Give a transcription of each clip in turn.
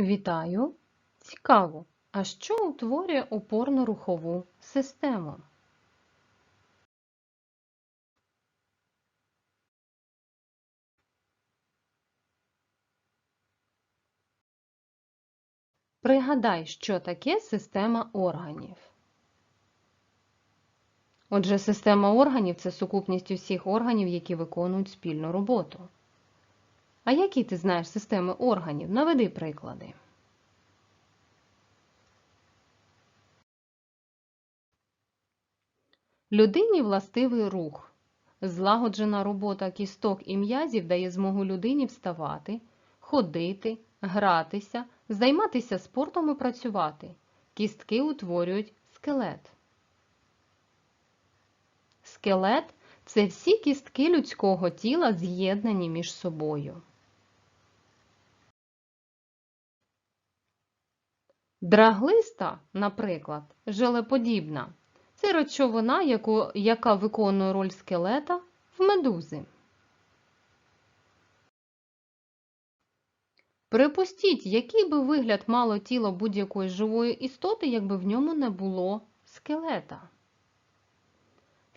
Вітаю! Цікаво! А що утворює опорно-рухову систему? Пригадай, що таке система органів. Отже, система органів це сукупність усіх органів, які виконують спільну роботу. А які ти знаєш системи органів? Наведи приклади. Людині властивий рух. Злагоджена робота кісток і м'язів дає змогу людині вставати, ходити, гратися, займатися спортом і працювати. Кістки утворюють скелет. Скелет це всі кістки людського тіла з'єднані між собою. Драглиста, наприклад, желеподібна це речовина, яку, яка виконує роль скелета в медузи. Припустіть, який би вигляд мало тіло будь-якої живої істоти, якби в ньому не було скелета.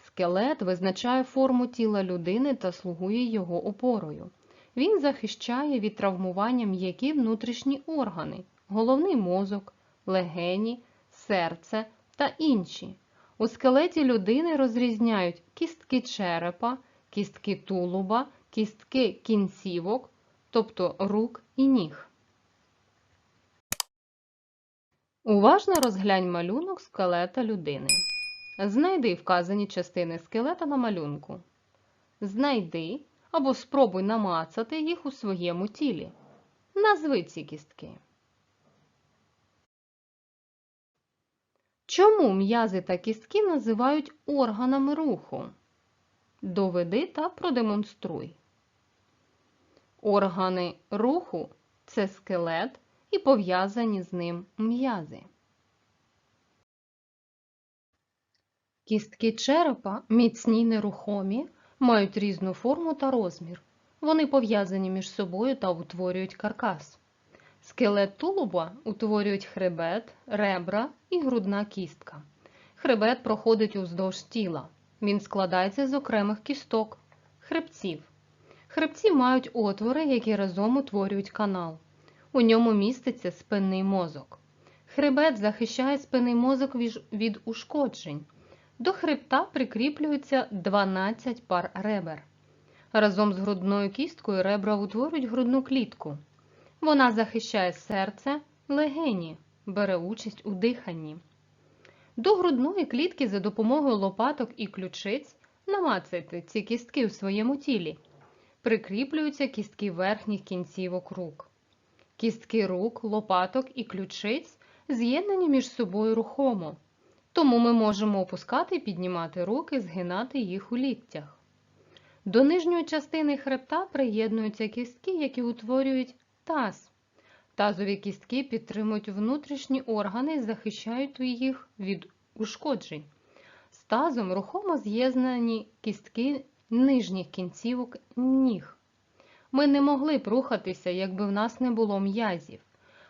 Скелет визначає форму тіла людини та слугує його опорою. Він захищає від травмування м'які внутрішні органи, головний мозок, легені, серце та інші. У скелеті людини розрізняють кістки черепа, кістки тулуба, кістки кінцівок, тобто рук і ніг. Уважно розглянь малюнок скелета людини. Знайди вказані частини скелета на малюнку. Знайди або спробуй намацати їх у своєму тілі. Назви ці кістки. Чому м'язи та кістки називають органами руху? Доведи та продемонструй. Органи руху це скелет і пов'язані з ним м'язи. Кістки черепа міцні нерухомі, мають різну форму та розмір. Вони пов'язані між собою та утворюють каркас. Скелет тулуба утворюють хребет, ребра і грудна кістка. Хребет проходить уздовж тіла. Він складається з окремих кісток, хребців. Хребці мають отвори, які разом утворюють канал. У ньому міститься спинний мозок. Хребет захищає спинний мозок від ушкоджень. До хребта прикріплюється 12 пар ребер. Разом з грудною кісткою ребра утворюють грудну клітку. Вона захищає серце, легені, бере участь у диханні. До грудної клітки за допомогою лопаток і ключиць намацайте ці кістки у своєму тілі. Прикріплюються кістки верхніх кінцівок рук. Кістки рук, лопаток і ключиць з'єднані між собою рухомо. Тому ми можемо опускати і піднімати руки, згинати їх у ліктях. До нижньої частини хребта приєднуються кістки, які утворюють таз. Тазові кістки підтримують внутрішні органи і захищають їх від ушкоджень. З тазом рухомо з'єднані кістки нижніх кінцівок ніг. Ми не могли б рухатися, якби в нас не було м'язів.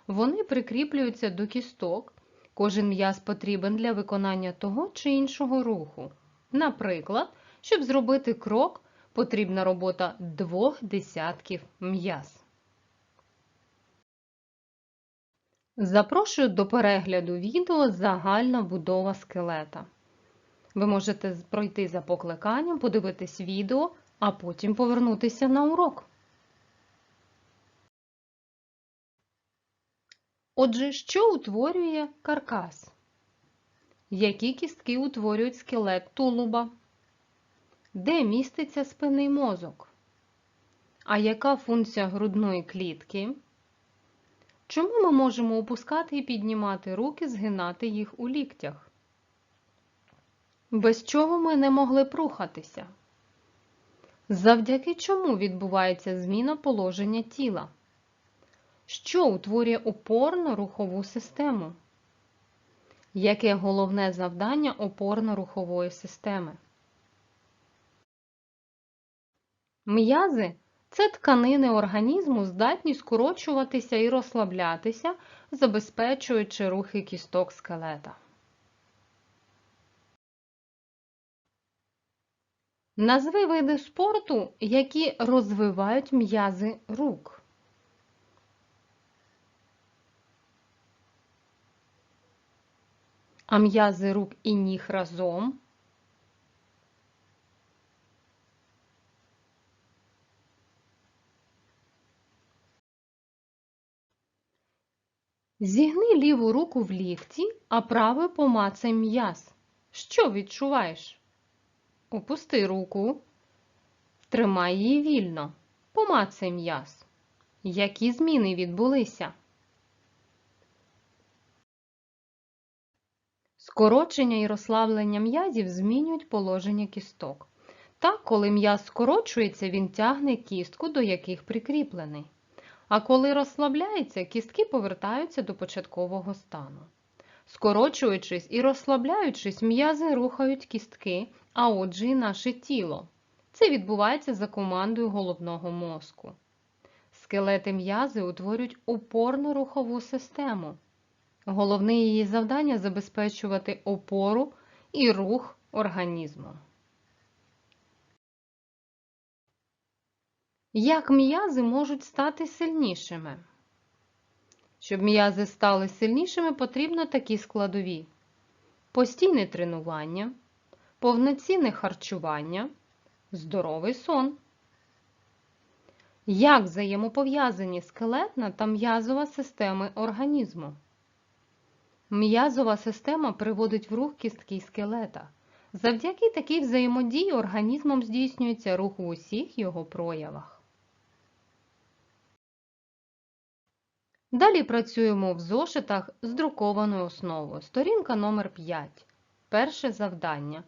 Вони прикріплюються до кісток. Кожен м'яз потрібен для виконання того чи іншого руху. Наприклад, щоб зробити крок, потрібна робота двох десятків м'яз. Запрошую до перегляду відео Загальна будова скелета. Ви можете пройти за покликанням, подивитись відео, а потім повернутися на урок. Отже, що утворює каркас? Які кістки утворюють скелет тулуба? Де міститься спинний мозок? А яка функція грудної клітки? Чому ми можемо опускати і піднімати руки, згинати їх у ліктях? Без чого ми не могли б? Завдяки чому відбувається зміна положення тіла? Що утворює опорно-рухову систему? Яке головне завдання опорно-рухової системи? М'язи Це тканини організму здатні скорочуватися і розслаблятися, забезпечуючи рухи кісток скелета. Назви види спорту, які розвивають м'язи рук. А м'язи рук і ніг разом. Зігни ліву руку в лікті, а правою помацай м'яз. Що відчуваєш? Опусти руку, тримай її вільно, помацай м'яз. Які зміни відбулися? Скорочення і розслаблення м'язів змінюють положення кісток. Так, коли м'яз скорочується, він тягне кістку, до яких прикріплений. А коли розслабляється, кістки повертаються до початкового стану. Скорочуючись і розслабляючись, м'язи рухають кістки, а отже і наше тіло. Це відбувається за командою головного мозку. Скелети м'язи утворюють опорну рухову систему. Головне її завдання забезпечувати опору і рух організму. Як м'язи можуть стати сильнішими? Щоб м'язи стали сильнішими, потрібно такі складові: постійне тренування, повноцінне харчування, здоровий сон. Як взаємопов'язані скелетна та м'язова системи організму? М'язова система приводить в рух кістки скелета. Завдяки такій взаємодії організмом здійснюється рух у усіх його проявах. Далі працюємо в зошитах з друкованою основою. Сторінка номер 5. Перше завдання.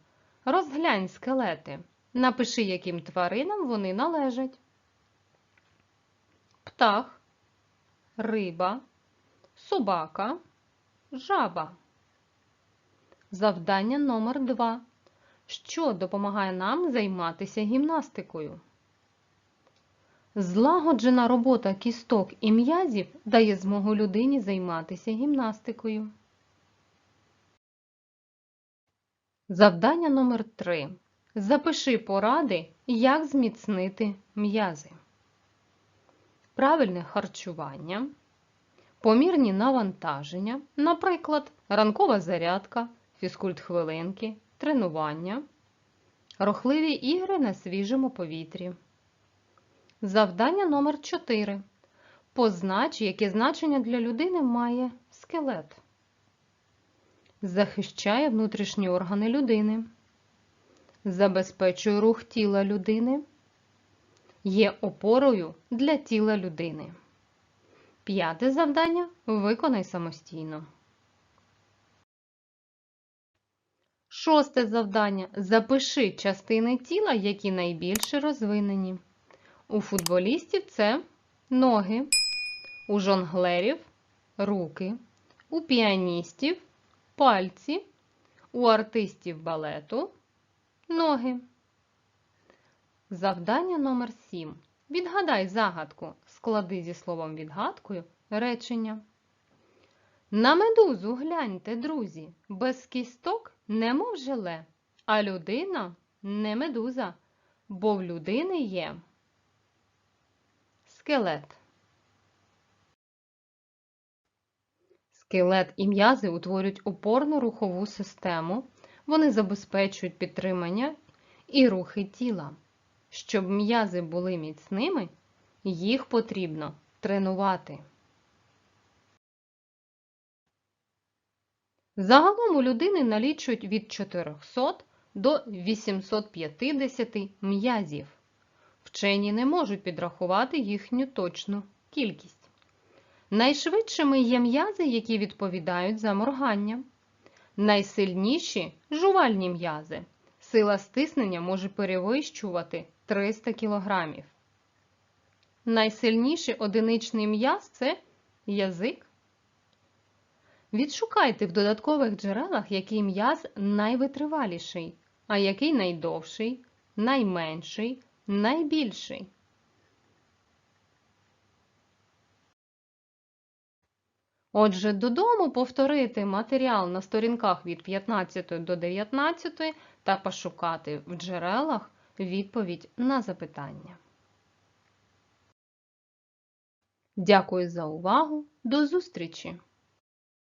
Розглянь скелети. Напиши, яким тваринам вони належать. Птах, риба, собака, жаба. Завдання номер 2. Що допомагає нам займатися гімнастикою? Злагоджена робота кісток і м'язів дає змогу людині займатися гімнастикою. Завдання номер 3. Запиши поради, як зміцнити м'язи. Правильне харчування, помірні навантаження, наприклад, ранкова зарядка, фізкульт-хвилинки, тренування, рухливі ігри на свіжому повітрі. Завдання номер 4. Познач, яке значення для людини має скелет. Захищає внутрішні органи людини. Забезпечує рух тіла людини. Є опорою для тіла людини. П'яте завдання виконай самостійно. Шосте завдання. Запиши частини тіла, які найбільше розвинені. У футболістів це ноги, у жонглерів руки, у піаністів пальці, у артистів балету ноги. Завдання номер 7. Відгадай загадку. Склади зі словом відгадкою речення. На медузу гляньте, друзі, без кісток немов желе, а людина не медуза, бо в людини є скелет. Скелет і м'язи утворюють опорну рухову систему, вони забезпечують підтримання і рухи тіла. Щоб м'язи були міцними, їх потрібно тренувати. Загалом у людини налічують від 400 до 850 м'язів. Вчені не можуть підрахувати їхню точну кількість. Найшвидшими є м'язи, які відповідають за моргання. Найсильніші жувальні м'язи. Сила стиснення може перевищувати 300 кг. Найсильніший одиничний м'яз це язик. Відшукайте в додаткових джерелах, який м'яз найвитриваліший, а який найдовший, найменший, найбільший. Отже, додому повторити матеріал на сторінках від 15 до 19 та пошукати в джерелах відповідь на запитання. Дякую за увагу. До зустрічі!